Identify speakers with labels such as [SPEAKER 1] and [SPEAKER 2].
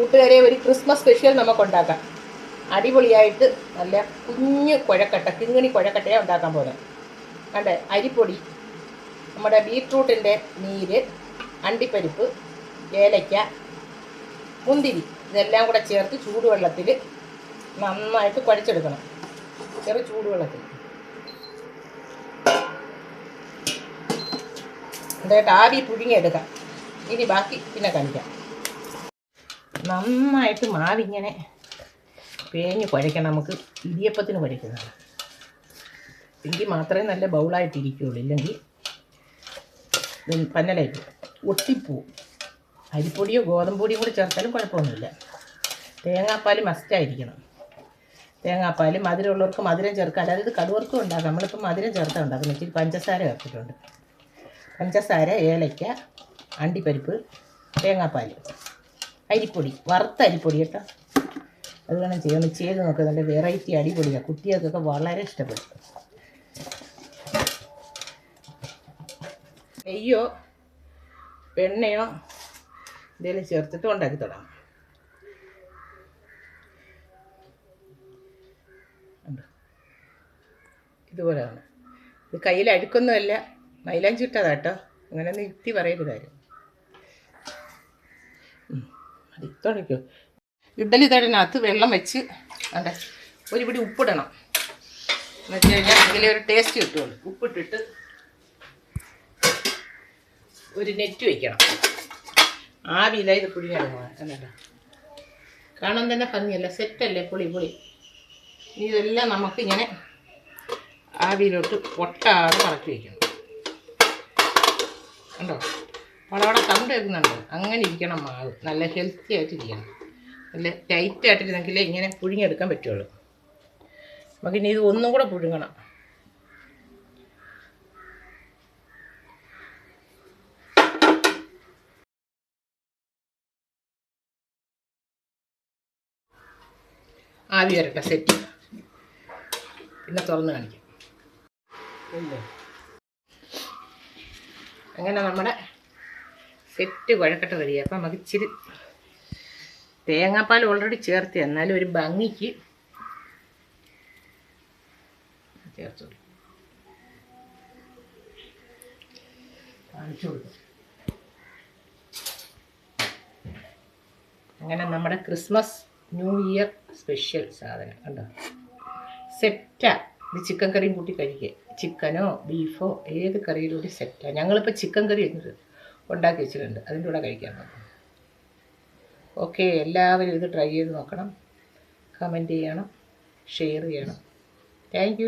[SPEAKER 1] കൂട്ടുകാരെ ഒരു Christmas special നമുക്ക് ഉണ്ടാക്കാം അടിപൊളിയായിട്ട് നല്ല കുഞ്ഞു കുഴക്കട്ട കിങ്ങിണി കുഴക്കട്ടയാണ് ഉണ്ടാക്കാൻ പോകുന്നത് കണ്ടേ അരിപ്പൊടി നമ്മുടെ ബീട്രൂട്ടിന്റെ നീര് അണ്ടിപ്പരിപ്പ് ഏലയ്ക്ക മുന്തിരി ഇതെല്ലാം കൂടെ ചേർത്ത് ചൂടുവെള്ളത്തിൽ നന്നായിട്ട് കുഴച്ചെടുക്കണം. ചെറു ചൂടുവെള്ളത്തിൽ. എന്നിട്ട് ആവി പുഴുങ്ങിയെടുക്കാം. ഇനി ബാക്കി പിന്നെ കാണിക്കാം. നന്നായിട്ട് മാവിങ്ങനെ പേഞ്ഞ് കുഴയ്ക്കണം നമുക്ക് ഇടിയപ്പത്തിന് കുഴയ്ക്കുന്നതാണ് എങ്കിൽ മാത്രമേ നല്ല ബൗളായിട്ടിരിക്കുകയുള്ളൂ ഇല്ലെങ്കിൽ പന്നലായിട്ട് ഒട്ടിപ്പോവും. അരിപ്പൊടിയോ ഗോതമ്പൊടിയോ കൂടി ചേർത്താലും കുഴപ്പമൊന്നുമില്ല. തേങ്ങാപ്പാൽ മസ്റ്റായിരിക്കണം തേങ്ങാപ്പാൽ മധുരമുള്ളവർക്ക് മധുരം ചേർക്കാം. അല്ലാതെ ഇത് കടുവർക്കും ഉണ്ടാക്കാം. നമ്മളിപ്പോൾ മധുരം ചേർത്താൽ ഉണ്ടാക്കുന്നത്. ഇച്ചിരി പഞ്ചസാര ചേർത്തിട്ടുണ്ട്. പഞ്ചസാര ഏലയ്ക്ക അണ്ടിപ്പരിപ്പ് തേങ്ങാപ്പാൽ അരിപ്പൊടി വറുത്ത അരിപ്പൊടി കേട്ടോ. അത് വേണം ചെയ്യാൻ ഒന്ന് ചെയ്ത് നോക്കുക നല്ല വെറൈറ്റി അടിപൊളിയാണ് കുട്ടികൾക്കൊക്കെ വളരെ ഇഷ്ടപ്പെടും. നെയ്യോ വെണ്ണയോ എന്തെങ്കിലും ചേർത്തിട്ട് ഉണ്ടാക്കി തുടങ്ങാം? ഇതുപോലെയാണ്. ഇത് കയ്യിൽ അഴുക്കൊന്നുമല്ല. മൈലാഞ്ചിട്ടതാട്ടോ അങ്ങനെ നിർത്തി പറയരുതാരും അത് തുടയ്ക്കോ ഇഡലി തടിനകത്ത് വെള്ളം വെച്ച് അതെ ഒരു പിടി ഉപ്പിടണം. എന്ന് വെച്ച് കഴിഞ്ഞാൽ ഇതിലെ ഒരു ടേസ്റ്റ് കിട്ടുള്ളൂ. ഉപ്പിട്ടിട്ട് ഒരു നെറ്റ് വയ്ക്കണം ആവിയില്ല ഇത് എന്നല്ല. കാണാൻ തന്നെ ഭംഗിയല്ല. സെറ്റല്ലേ പുളി പുളി. ഇതെല്ലാം നമുക്കിങ്ങനെ ആവിയിലോട്ട് പൊട്ടാതെ പറക്കി വയ്ക്കണം കണ്ടോ? വളവിടെ തണ്ട് കേൾക്കുന്നുണ്ട്. അങ്ങനെ ഇരിക്കണം മാവ് നല്ല ഹെൽത്തി ആയിട്ടിരിക്കണം നല്ല ടൈറ്റ് ആയിട്ടിരുന്നെങ്കിൽ ഇങ്ങനെ പുഴുങ്ങിയെടുക്കാൻ പറ്റുള്ളൂ. നമുക്കിനി ഇത് ഒന്നും കൂടെ പുഴുങ്ങണം. ആവി വരട്ടെ സെറ്റ് പിന്നെ തുറന്ന് കാണിക്കാം. അങ്ങനെ നമ്മുടെ സെറ്റ് കുഴക്കട്ട റെഡിയായി അപ്പം നമുക്ക് ഇച്ചിരി തേങ്ങാപ്പാൽ ഓൾറെഡി ചേർത്ത്. എന്നാലും ഒരു ഭംഗിക്ക് ചേർത്ത് അങ്ങനെ നമ്മുടെ ക്രിസ്മസ് ന്യൂ ഇയർ സ്പെഷ്യൽ സാധനം കണ്ടോ? സെറ്റാ. ഇത് ചിക്കൻ കറിയും കൂട്ടി കഴിക്കുക ചിക്കനോ ബീഫോ ഏത് കറിയിലൂടെ സെറ്റാണ് ഞങ്ങളിപ്പോൾ ചിക്കൻ കറി എന്നിട്ട് ഉണ്ടാക്കി വെച്ചിട്ടുണ്ട്. അതിന്റെ കൂടെ കഴിക്കാൻ പറ്റും ഓക്കെ എല്ലാവരും ഇത് ട്രൈ ചെയ്ത് നോക്കണം. കമന്റ് ചെയ്യണം. ഷെയർ ചെയ്യണം. താങ്ക്